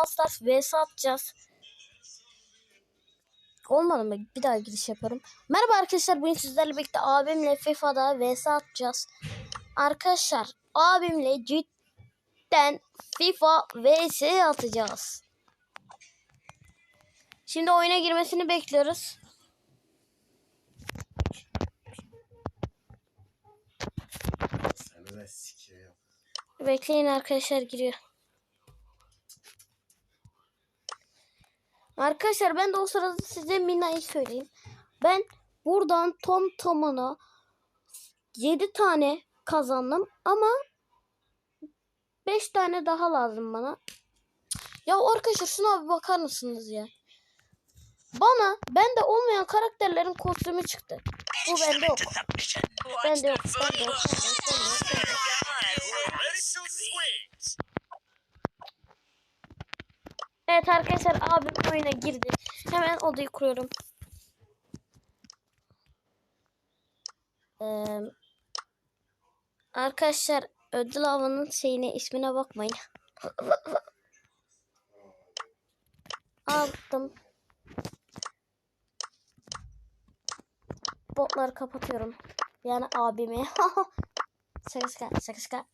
Brawl Stars vs atacağız. Olmadı mı? Bir daha giriş yaparım. Merhaba arkadaşlar. Bugün sizlerle birlikte abimle FIFA'da vs atacağız. Arkadaşlar abimle cidden FIFA vs atacağız. Şimdi oyuna girmesini bekliyoruz. Bekleyin arkadaşlar giriyor. Arkadaşlar ben de o sırada size Mina'yı söyleyeyim. Ben buradan tom tamına 7 tane kazandım ama 5 tane daha lazım bana. Ya arkadaşlar şuna bir bakar mısınız ya? Bana bende olmayan karakterlerin kostümü çıktı. Bu bende yok. Bende yok. Bende yok. Bende yok. Bende yok. Bende yok. Evet arkadaşlar abim oyuna girdi. Hemen odayı kuruyorum. Ee, arkadaşlar ödül avının şeyine ismine bakmayın. Aldım. Botları kapatıyorum. Yani abimi. şaka şaka şaka şaka.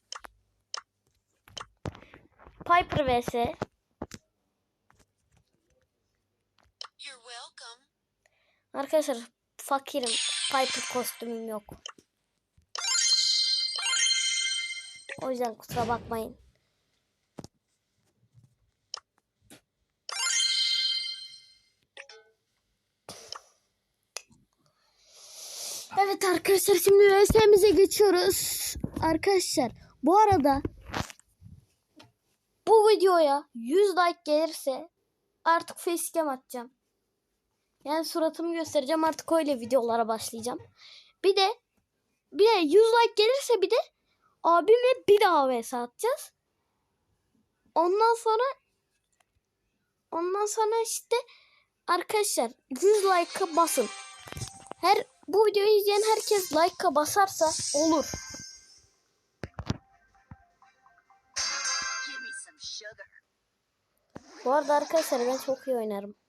Piper vs. Arkadaşlar fakirim. Piper kostümüm yok. O yüzden kusura bakmayın. Evet arkadaşlar şimdi VS'mize geçiyoruz. Arkadaşlar bu arada bu videoya 100 like gelirse artık facecam atacağım. Yani suratımı göstereceğim artık öyle videolara başlayacağım. Bir de bir de 100 like gelirse bir de abimle bir daha vs atacağız. Ondan sonra ondan sonra işte arkadaşlar 100 like'a basın. Her bu videoyu izleyen herkes like'a basarsa olur. Bu arada arkadaşlar ben çok iyi oynarım.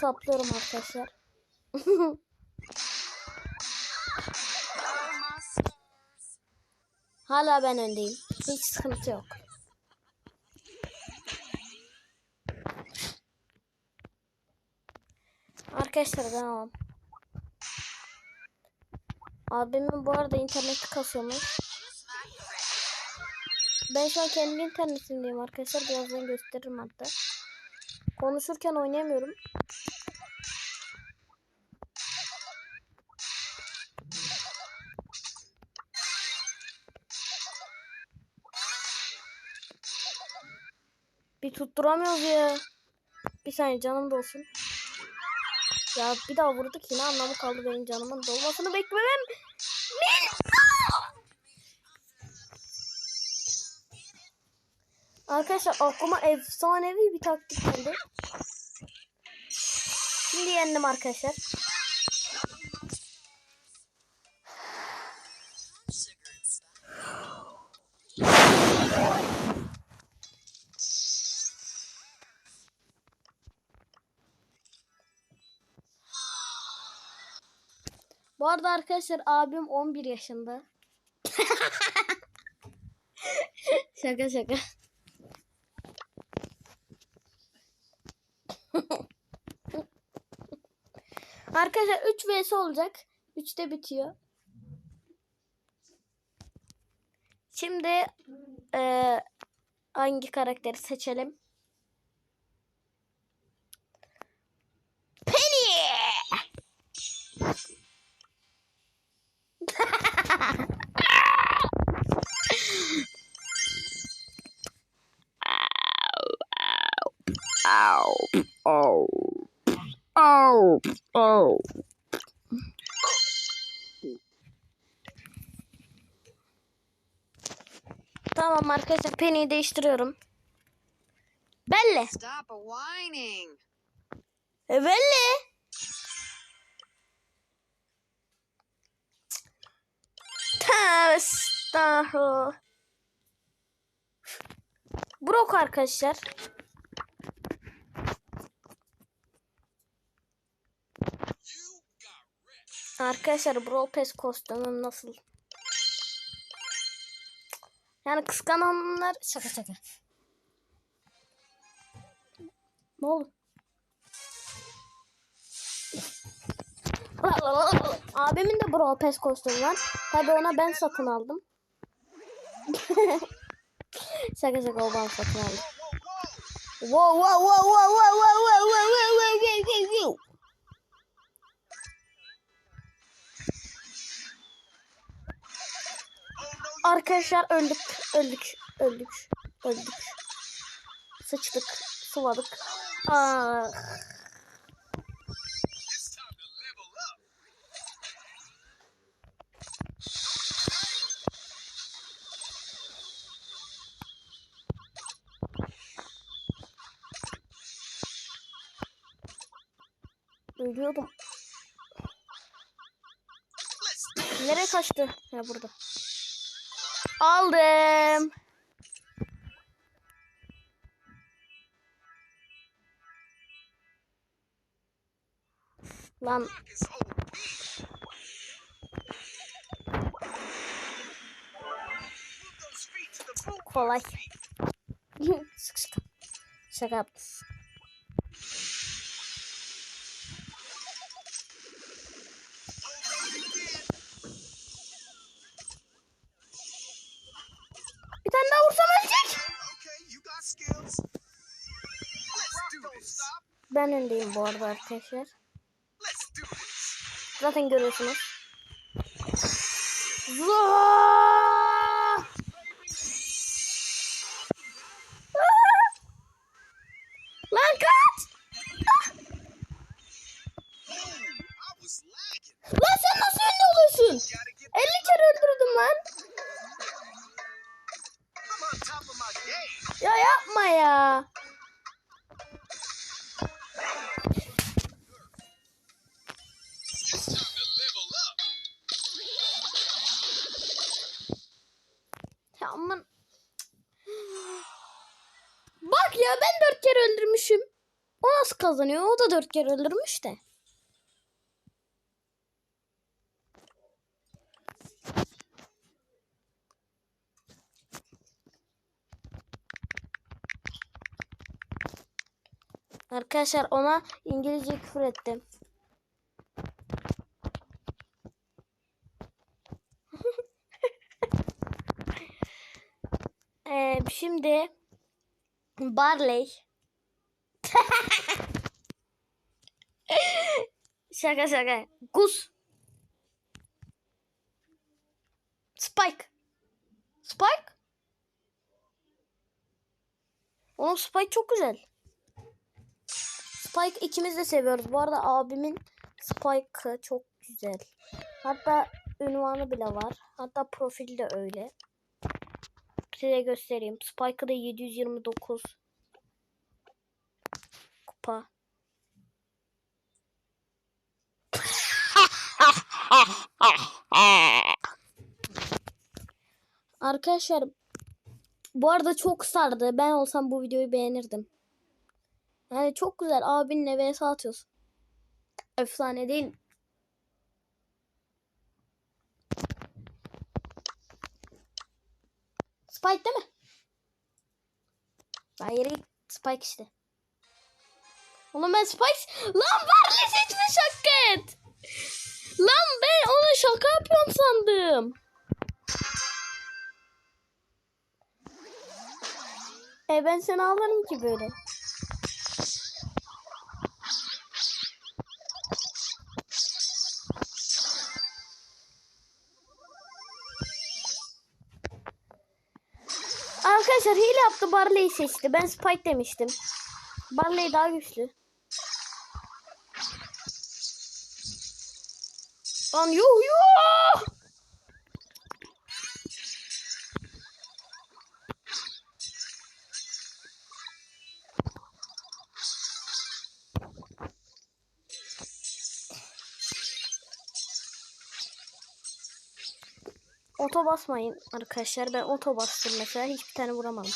Saplıyorum arkadaşlar. Hala ben öndeyim. Hiç sıkıntı yok. Arkadaşlar devam. Abimin bu arada interneti kasıyormuş. Ben şu an kendi internetimdeyim arkadaşlar. Birazdan gösteririm hatta. Konuşurken oynayamıyorum. Bir tutturamıyoruz ya. Bir saniye canım dolsun. Ya bir daha vurduk yine anlamı kaldı benim canımın dolmasını beklemem. Arkadaşlar aklıma efsanevi bir taktik geldi. Şimdi yendim arkadaşlar. Arada arkadaşlar abim 11 yaşında. şaka şaka. arkadaşlar 3 vs olacak. 3'te bitiyor. Şimdi eee, hangi karakteri seçelim? Penny! Oh. Oh. Oh. Tamam arkadaşlar peni değiştiriyorum. Belli. Stop whining. E, belli. Estağfurullah. Brok arkadaşlar. Arkadaşlar Brawl Pass kostümüm nasıl? Yani kıskananlar şaka şaka. Ne oldu? Abimin de Brawl Pass kostümü var. Tabi ona ben satın aldım. Şaka şaka o ben satın aldım. Wow wow wow wow wow wow wow wow wow wow wow wow wow. Arkadaşlar öldük, öldük, öldük, öldük. Sıçtık, sıvadık. Ah. Ölüyordum. Nereye kaçtı? Ya burada. Aldım. Lan kolay. sık sık. Şaka yaptım. Ben öndeyim bu arada arkadaşlar. Zaten görüyorsunuz. Zaa! Lan kaç! Lan sen nasıl önde oluyorsun? Gotta get 50 kere öldürdüm lan. Ya yapma ya. Kazanıyor? O da dört kere öldürmüş de. Arkadaşlar ona İngilizce küfür ettim. Ee, şimdi Barley. Şaka şaka. Gus. Spike. Spike? Oğlum Spike çok güzel. Spike ikimiz de seviyoruz. Bu arada abimin Spike'ı çok güzel. Hatta ünvanı bile var. Hatta profili de öyle. Size göstereyim. Spike'ı da 729 kupa. Arkadaşlar bu arada çok sardı. Ben olsam bu videoyu beğenirdim. Yani çok güzel abinle vs atıyorsun. Efsane değil mi? Spike değil mi? Ben yere. Spike işte. Oğlum ben Spike... Lan Barley seçmiş hakikat. Lan ben onu şaka yapıyorum sandım. E ben seni alırım ki böyle. Arkadaşlar hile yaptı Barley'i seçti. Ben Spike demiştim. Barley daha güçlü. Lan yuh yuh. Oto basmayın arkadaşlar. Ben oto bastım mesela. Hiçbir tane vuramadım.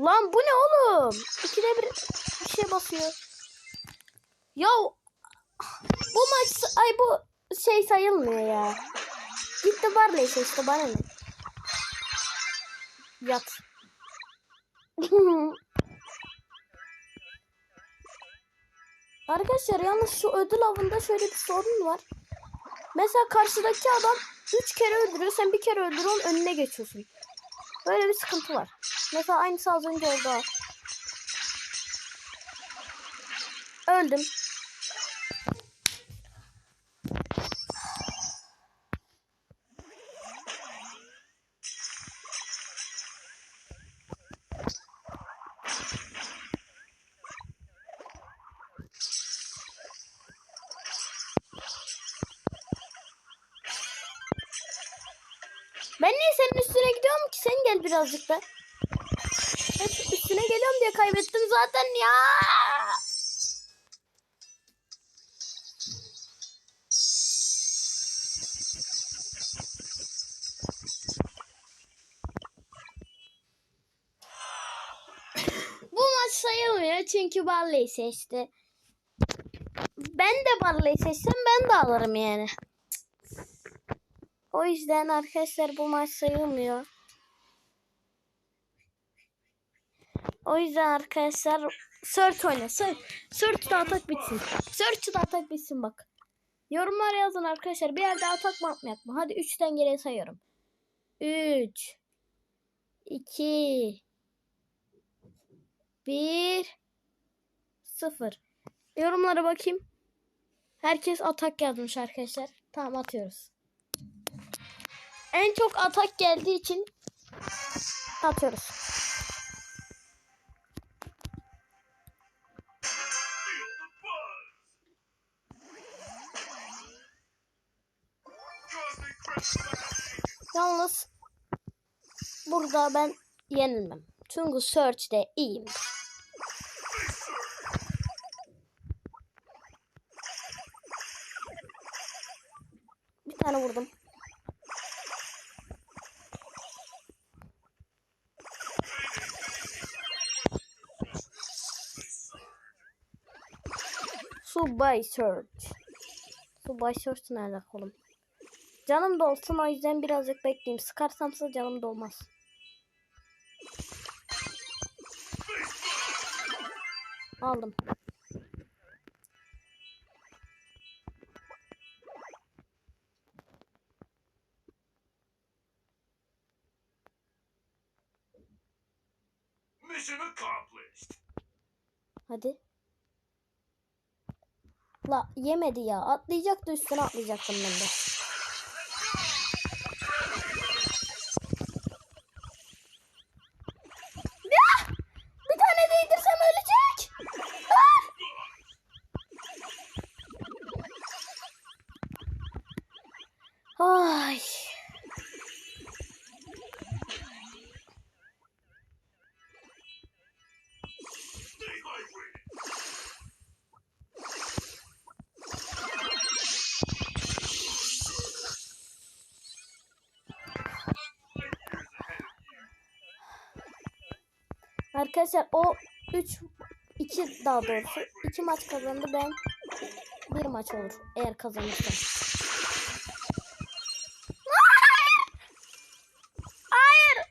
Lan bu ne oğlum? İkide bir bir şey basıyor. Ya ay bu şey sayılmıyor ya. Gitti Barley seçti bana ne? Yat. Arkadaşlar yalnız şu ödül avında şöyle bir sorun var. Mesela karşıdaki adam 3 kere öldürüyor. Sen bir kere öldürüyorsun önüne geçiyorsun. Böyle bir sıkıntı var. Mesela aynısı az önce oldu. Öldüm. Ben niye senin üstüne gidiyorum ki? Sen gel birazcık da. Hep üstüne geliyorum diye kaybettim zaten ya. Bu maç sayılmıyor çünkü Barley seçti. Ben de Barley seçsem ben de alırım yani. O yüzden arkadaşlar bu maç sayılmıyor. O yüzden arkadaşlar search oyna. Search, da atak bitsin. Search da atak bitsin bak. Yorumlara yazın arkadaşlar. Bir yerde atak mı atmayak mı? Hadi 3'ten geriye sayıyorum. 3 2 1 0 Yorumlara bakayım. Herkes atak yazmış arkadaşlar. Tamam atıyoruz. En çok atak geldiği için atıyoruz. Yalnız burada ben yenilmem. Çünkü search'te iyiyim. Bir tane vurdum. Subway Search. Subway Search nerede oğlum? Canım dolsun o yüzden birazcık bekleyeyim. Sıkarsamsa canım dolmaz. Aldım. Yemedi ya. Atlayacaktı üstüne atlayacaktım ben de. Arkadaşlar o 3 2 daha doğrusu 2 maç kazandı ben bir maç olur eğer kazanırsam. Hayır! Hayır!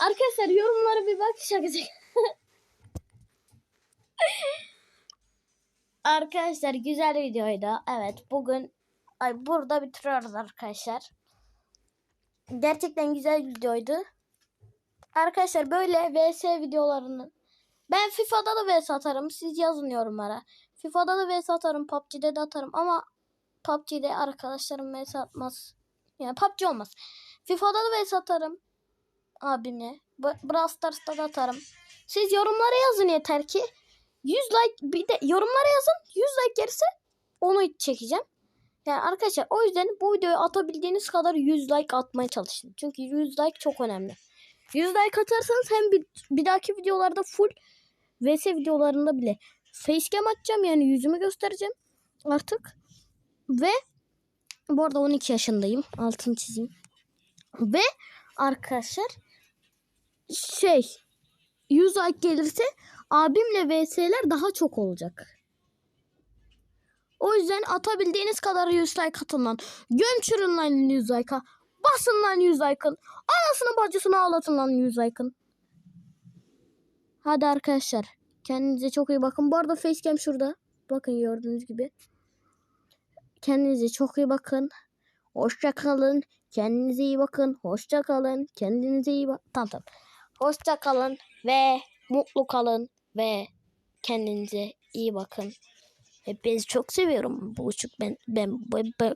Arkadaşlar yorumlara bir bak şakacak. Arkadaşlar güzel videoydu. Evet bugün ay burada bitiriyoruz arkadaşlar. Gerçekten güzel videoydu. Arkadaşlar böyle VS videolarını ben FIFA'da da VS atarım. Siz yazın yorumlara. FIFA'da da vs atarım. PUBG'de de atarım ama PUBG'de arkadaşlarım vs atmaz. Yani PUBG olmaz. FIFA'da da vs atarım. Abimle. Brawl Stars'ta da atarım. Siz yorumlara yazın yeter ki. 100 like bir de yorumlara yazın. 100 like gelirse onu çekeceğim. Yani arkadaşlar o yüzden bu videoyu atabildiğiniz kadar 100 like atmaya çalışın. Çünkü 100 like çok önemli. 100 like atarsanız hem bir, bir dahaki videolarda full vs videolarında bile facecam atacağım yani yüzümü göstereceğim artık. Ve bu arada 12 yaşındayım. Altını çizeyim. Ve arkadaşlar şey 100 like gelirse abimle vs'ler daha çok olacak. O yüzden atabildiğiniz kadar 100 like atın lan. Gömçürün lan 100 like'a. Basın lan 100 like'ın. Anasını bacısını ağlatın lan 100 like'ın. Hadi arkadaşlar. Kendinize çok iyi bakın. Bu arada facecam şurada. Bakın gördüğünüz gibi. Kendinize çok iyi bakın. Hoşça kalın. Kendinize iyi bakın. Hoşça kalın. Kendinize iyi bakın. Tamam tamam. Hoşça kalın ve mutlu kalın ve kendinize iyi bakın. Hepinizi çok seviyorum. Bu uçuk ben ben, ben, ben